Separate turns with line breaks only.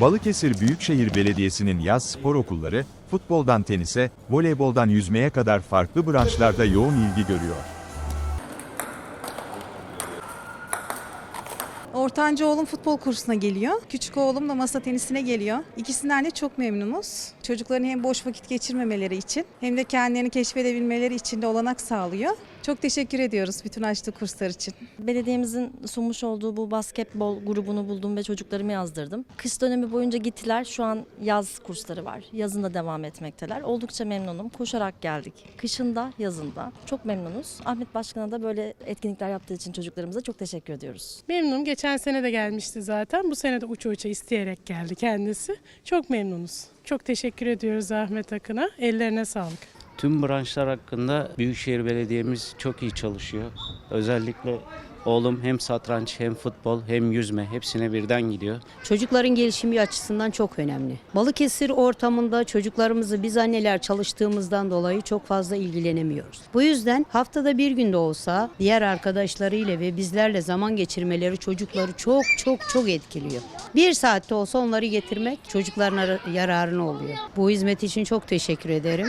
Balıkesir Büyükşehir Belediyesi'nin yaz spor okulları, futboldan tenise, voleyboldan yüzmeye kadar farklı branşlarda yoğun ilgi görüyor.
Ortanca oğlum futbol kursuna geliyor. Küçük oğlum da masa tenisine geliyor. İkisinden de çok memnunuz. Çocukların hem boş vakit geçirmemeleri için hem de kendilerini keşfedebilmeleri için de olanak sağlıyor. Çok teşekkür ediyoruz bütün açtığı kurslar için.
Belediyemizin sunmuş olduğu bu basketbol grubunu buldum ve çocuklarımı yazdırdım. Kış dönemi boyunca gittiler. Şu an yaz kursları var. Yazın da devam etmekteler. Oldukça memnunum. Koşarak geldik. Kışında, yazında. Çok memnunuz. Ahmet Başkan'a da böyle etkinlikler yaptığı için çocuklarımıza çok teşekkür ediyoruz.
Memnunum. Geçen sene de gelmişti zaten. Bu sene de uça uça isteyerek geldi kendisi. Çok memnunuz. Çok teşekkür ediyoruz Ahmet Akın'a. Ellerine sağlık.
Tüm branşlar hakkında Büyükşehir Belediye'miz çok iyi çalışıyor. Özellikle oğlum hem satranç hem futbol hem yüzme hepsine birden gidiyor.
Çocukların gelişimi açısından çok önemli. Balıkesir ortamında çocuklarımızı biz anneler çalıştığımızdan dolayı çok fazla ilgilenemiyoruz. Bu yüzden haftada bir gün de olsa diğer arkadaşlarıyla ve bizlerle zaman geçirmeleri çocukları çok çok çok etkiliyor. Bir saatte olsa onları getirmek çocukların ara- yararına oluyor. Bu hizmet için çok teşekkür ederim.